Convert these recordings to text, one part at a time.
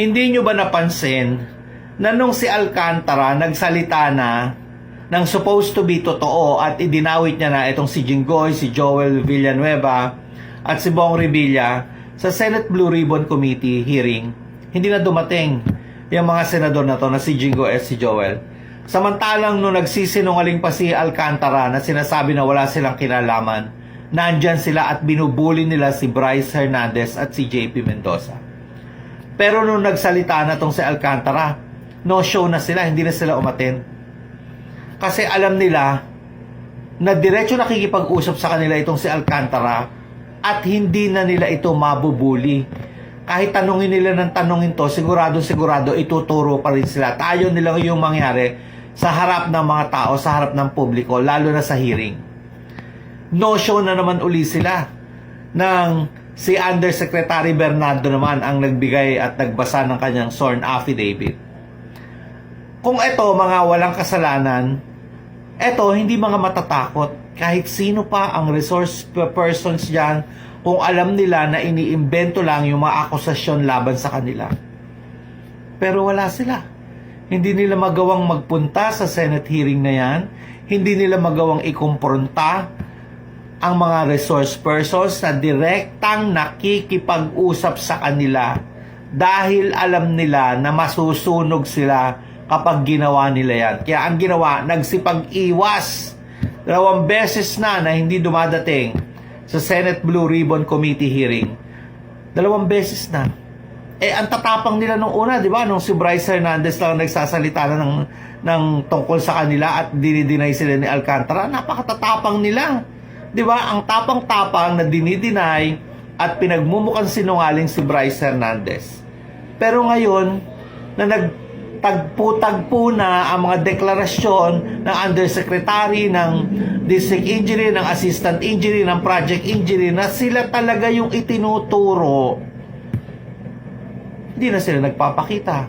Hindi nyo ba napansin na nung si Alcantara nagsalita na ng supposed to be totoo at idinawit niya na itong si Jinggoy, si Joel Villanueva at si Bong Revilla sa Senate Blue Ribbon Committee hearing, hindi na dumating yung mga senador na to na si Jinggoy at si Joel. Samantalang nung nagsisinungaling pa si Alcantara na sinasabi na wala silang kinalaman, nandyan sila at binubuli nila si Bryce Hernandez at si JP Mendoza. Pero nung nagsalita na tong si Alcantara, no show na sila, hindi na sila umaten. Kasi alam nila na diretso nakikipag-usap sa kanila itong si Alcantara at hindi na nila ito mabubuli. Kahit tanungin nila ng tanungin to, sigurado sigurado ituturo pa rin sila. Tayo nila yung mangyari sa harap ng mga tao, sa harap ng publiko, lalo na sa hearing. No show na naman uli sila ng si Undersecretary Bernardo naman ang nagbigay at nagbasa ng kanyang sworn affidavit. Kung ito mga walang kasalanan, eto hindi mga matatakot. Kahit sino pa ang resource persons dyan, kung alam nila na iniimbento lang yung mga akusasyon laban sa kanila. Pero wala sila. Hindi nila magawang magpunta sa Senate hearing na yan. Hindi nila magawang ikumpronta ang mga resource persons na direktang nakikipag-usap sa kanila dahil alam nila na masusunog sila kapag ginawa nila yan. Kaya ang ginawa, nagsipag-iwas. Dalawang beses na na hindi dumadating sa Senate Blue Ribbon Committee hearing. Dalawang beses na. Eh, ang tatapang nila nung una, di ba? Nung si Bryce Hernandez lang nagsasalita na ng, ng tungkol sa kanila at dinideny sila ni Alcantara, napakatatapang nila. Di ba? Ang tapang-tapang na dinideny at pinagmumukhang sinungaling si Bryce Hernandez. Pero ngayon, na nagtagpo-tagpo na ang mga deklarasyon ng undersecretary, ng district engineer, ng assistant engineer, ng project engineer, na sila talaga yung itinuturo hindi na sila nagpapakita.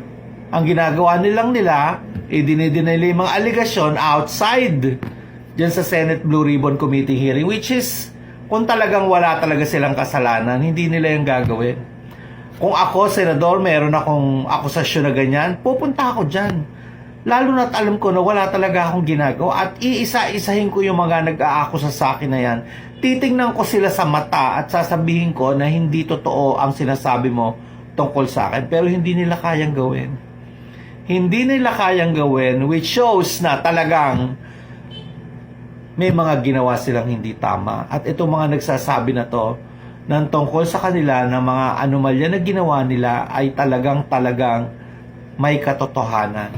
Ang ginagawa nilang nila, idinidinay nila yung mga aligasyon outside dyan sa Senate Blue Ribbon Committee hearing, which is, kung talagang wala talaga silang kasalanan, hindi nila yung gagawin. Kung ako, senador, meron akong akusasyon na ganyan, pupunta ako dyan. Lalo na't alam ko na wala talaga akong ginagawa at iisa-isahin ko yung mga nag-aakusa sa akin na yan. Titingnan ko sila sa mata at sasabihin ko na hindi totoo ang sinasabi mo tungkol sa akin pero hindi nila kayang gawin. Hindi nila kayang gawin which shows na talagang may mga ginawa silang hindi tama. At itong mga nagsasabi na to ng tungkol sa kanila na mga anomalya na ginawa nila ay talagang talagang may katotohanan.